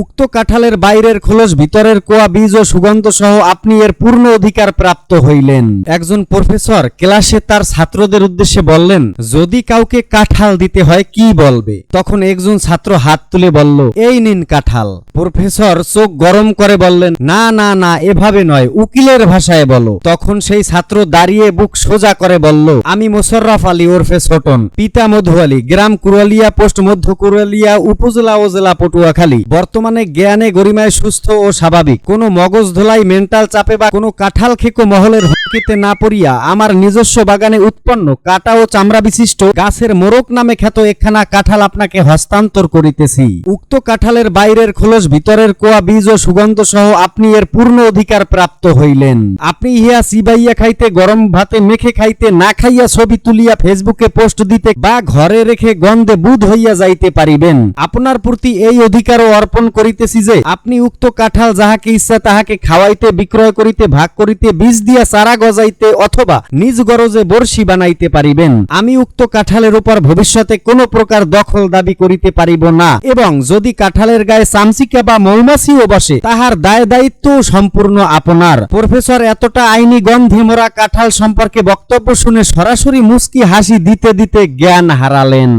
উক্ত কাঁঠালের বাইরের খোলস, ভিতরের কোয়া বীজ ও সুগন্ধ সহ আপনি এর পূর্ণ অধিকার প্রাপ্ত হইলেন। একজন প্রফেসর ক্লাসে তার ছাত্রদের উদ্দেশ্যে বললেন, যদি কাউকে কাঁঠাল দিতে হয়, কি বলবে? তখন একজন ছাত্র হাত তুলে বলল, এই নিন কাঁঠাল। প্রফেসর চোখ গরম করে বললেন, না না না, এভাবে নয়, উকিলের ভাষায় বলো। তখন সেই ছাত্র দাঁড়িয়ে বুক সোজা করে বলল, আমি মোশাররফ আলী ওরফে ছোটন, পিতা মধু আলী, গ্রাম কুরালিয়া পোস্ট মধ্য কুরালিয়া উপজেলা ও জেলা পটুয়াখালী। বর্তমানে জ্ঞানে, গরিমায় সুস্থ ও স্বাভাবিক। কোনো মগজ ধোলাই, মেন্টাল চাপে বা কোনো কাঁঠাল খেকো মহলের হুমকিতে না পড়িয়া আমার নিজস্ব বাগানে উৎপন্ন কাটা ও চামড়া বিশিষ্ট গাছের মোরক নামে খ্যাত একখানা কাঁঠাল আপনাকে হস্তান্তর করিতেছি। উক্ত কাঁঠালের বাইরের খোলস, ভিতরের কোয়া বীজ ও সুগন্ধ সহ আপনি এর পূর্ণ অধিকার প্রাপ্ত হইলেন। আপনি ইহা চিবাইয়া খাইতে, গরম ভাতে মেখে খাইতে, না খাইয়া ছবি তুলিয়া ফেসবুকে পোস্ট দিতে বা ঘরে রেখে গন্ধে বুধ হইয়া যাইতে পারিবেন। আপনার প্রতি এই অধিকারও অর্পণ করিতেছি যে, আপনি উক্ত কাঁঠাল যাহাকে ইচ্ছা তাহাকে খাওয়াইতে, বিক্রয় করিতে, ভাগ করিতে, বীজ দিয়া চারা গজাইতে অথবা নিজ গরজে বর্ষি বানাইতে পারিবেন। আমি উক্ত কাঁঠালের উপর ভবিষ্যতে কোনো প্রকার দখল দাবি করিতে পারিব না। এবং যদি কাঁঠালের গায়ে চামচিকা বা মৌমাছিও বসে, তাহার দায় দায়িত্ব সম্পূর্ণ আপনার। প্রফেসর, এতটা আইনি গন্ধে মোরা কাঁঠাল সম্পর্কে বক্তব্য শুনে সরাসরি মুস্কি হাসি দিতে দিতে জ্ঞান হারালেন।